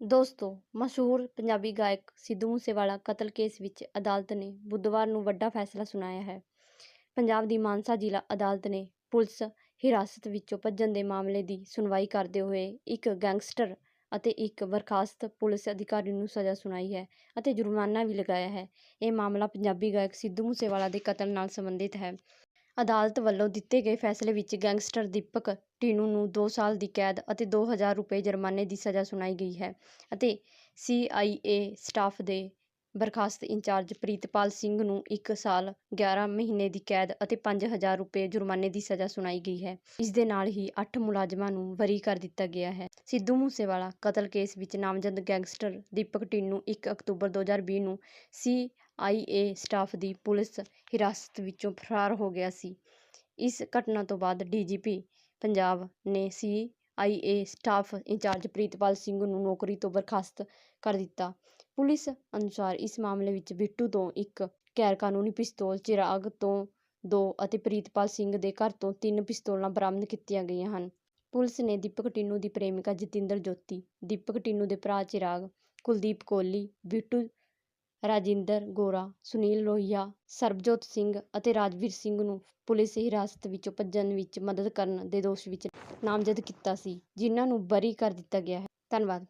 ਦੋਸਤੋ, ਮਸ਼ਹੂਰ ਪੰਜਾਬੀ ਗਾਇਕ ਸਿੱਧੂ ਮੂਸੇਵਾਲਾ ਕਤਲ ਕੇਸ ਵਿੱਚ ਅਦਾਲਤ ਨੇ ਬੁੱਧਵਾਰ ਨੂੰ ਵੱਡਾ ਫੈਸਲਾ ਸੁਣਾਇਆ ਹੈ। ਪੰਜਾਬ ਦੀ ਮਾਨਸਾ ਜ਼ਿਲ੍ਹਾ ਅਦਾਲਤ ਨੇ ਪੁਲਿਸ ਹਿਰਾਸਤ ਵਿੱਚੋਂ ਭੱਜਣ ਦੇ ਮਾਮਲੇ ਦੀ ਸੁਣਵਾਈ ਕਰਦੇ ਹੋਏ ਇੱਕ ਗੈਂਗਸਟਰ ਅਤੇ ਇੱਕ ਬਰਖਾਸਤ ਪੁਲਿਸ ਅਧਿਕਾਰੀ ਨੂੰ ਸਜ਼ਾ ਸੁਣਾਈ ਹੈ ਅਤੇ ਜੁਰਮਾਨਾ ਵੀ ਲਗਾਇਆ ਹੈ। ਇਹ ਮਾਮਲਾ ਪੰਜਾਬੀ ਗਾਇਕ ਸਿੱਧੂ ਮੂਸੇਵਾਲਾ ਦੇ ਕਤਲ ਨਾਲ ਸੰਬੰਧਿਤ ਹੈ। ਅਦਾਲਤ ਵੱਲੋਂ ਦਿੱਤੇ ਗਏ ਫੈਸਲੇ ਵਿੱਚ ਗੈਂਗਸਟਰ ਦੀਪਕ ਟੀਨੂ ਨੂੰ ਦੋ ਸਾਲ ਦੀ ਕੈਦ ਅਤੇ ਦੋ ਹਜ਼ਾਰ ਰੁਪਏ ਜੁਰਮਾਨੇ ਦੀ ਸਜ਼ਾ ਸੁਣਾਈ ਗਈ ਹੈ ਅਤੇ ਸੀਆਈਏ ਸਟਾਫ ਦੇ ਬਰਖਾਸਤ ਇੰਚਾਰਜ ਪ੍ਰੀਤਪਾਲ ਸਿੰਘ ਨੂੰ 1 ਸਾਲ 11 ਮਹੀਨੇ ਦੀ ਕੈਦ ਅਤੇ 5000 ਰੁਪਏ ਜੁਰਮਾਨੇ ਦੀ ਸਜ਼ਾ ਸੁਣਾਈ ਗਈ ਹੈ। ਇਸ ਦੇ ਨਾਲ ਹੀ 8 ਮੁਲਾਜ਼ਮਾਂ ਨੂੰ ਬਰੀ ਕਰ ਦਿੱਤਾ ਗਿਆ ਹੈ। ਸਿੱਧੂ ਮੂਸੇਵਾਲਾ ਕਤਲ ਕੇਸ ਵਿੱਚ ਨਾਮਜ਼ਦ ਗੈਂਗਸਟਰ ਦੀਪਕ ਟੀਨੂ 1 ਅਕਤੂਬਰ 2020 ਨੂੰ ਸੀ ਸੀਆਈਏ ਸਟਾਫ ਦੀ ਪੁਲਿਸ ਹਿਰਾਸਤ ਵਿੱਚੋਂ ਫਰਾਰ ਹੋ ਗਿਆ ਸੀ। ਇਸ ਘਟਨਾ ਤੋਂ ਬਾਅਦ ਡੀਜੀਪੀ ਪੰਜਾਬ ਨੇ CIA staff incharge Pritpal Singh ਨੂੰ ਨੌਕਰੀ ਤੋਂ ਬਰਖਾਸਤ ਕਰ ਦਿੱਤਾ। ਪੁਲਿਸ ਅਨੁਸਾਰ ਇਸ ਮਾਮਲੇ ਵਿੱਚ ਬਿੱਟੂ ਤੋਂ ਇੱਕ ਗੈਰਕਾਨੂੰਨੀ ਪਿਸਤੌਲ, ਚਿਰਾਗ ਤੋਂ ਦੋ ਅਤੇ ਪ੍ਰੀਤਪਾਲ ਸਿੰਘ ਦੇ ਘਰ ਤੋਂ ਤਿੰਨ ਪਿਸਤੌਲਾਂ ਬਰਾਮਦ ਕੀਤੀਆਂ ਗਈਆਂ ਹਨ। ਪੁਲਿਸ ਨੇ ਦੀਪਕ ਟਿੰਨੂ ਦੀ ਪ੍ਰੇਮਿਕਾ ਜਤਿੰਦਰ ਜੋਤੀ, ਦੀਪਕ ਟਿੰਨੂ ਦੇ ਭਰਾ ਚਿਰਾਗ, ਕੁਲਦੀਪ ਕੋਹਲੀ, ਬਿੱਟੂ ਰਾਜਿੰਦਰ ਗੋਰਾ, ਸੁਨੀਲ ਲੋਹੀਆ ਸਰਬਜੋਤ ਸਿੰਘ ਅਤੇ ਰਾਜਵੀਰ ਸਿੰਘ ਨੂੰ ਪੁਲਿਸ ਹਿਰਾਸਤ ਵਿੱਚੋਂ ਭੱਜਣ ਵਿੱਚ ਮਦਦ ਕਰਨ ਦੇ ਦੋਸ਼ ਵਿੱਚ ਨਾਮਜ਼ਦ ਕੀਤਾ ਸੀ, ਜਿਨ੍ਹਾਂ ਨੂੰ ਬਰੀ ਕਰ ਦਿੱਤਾ ਗਿਆ ਹੈ। ਧੰਨਵਾਦ।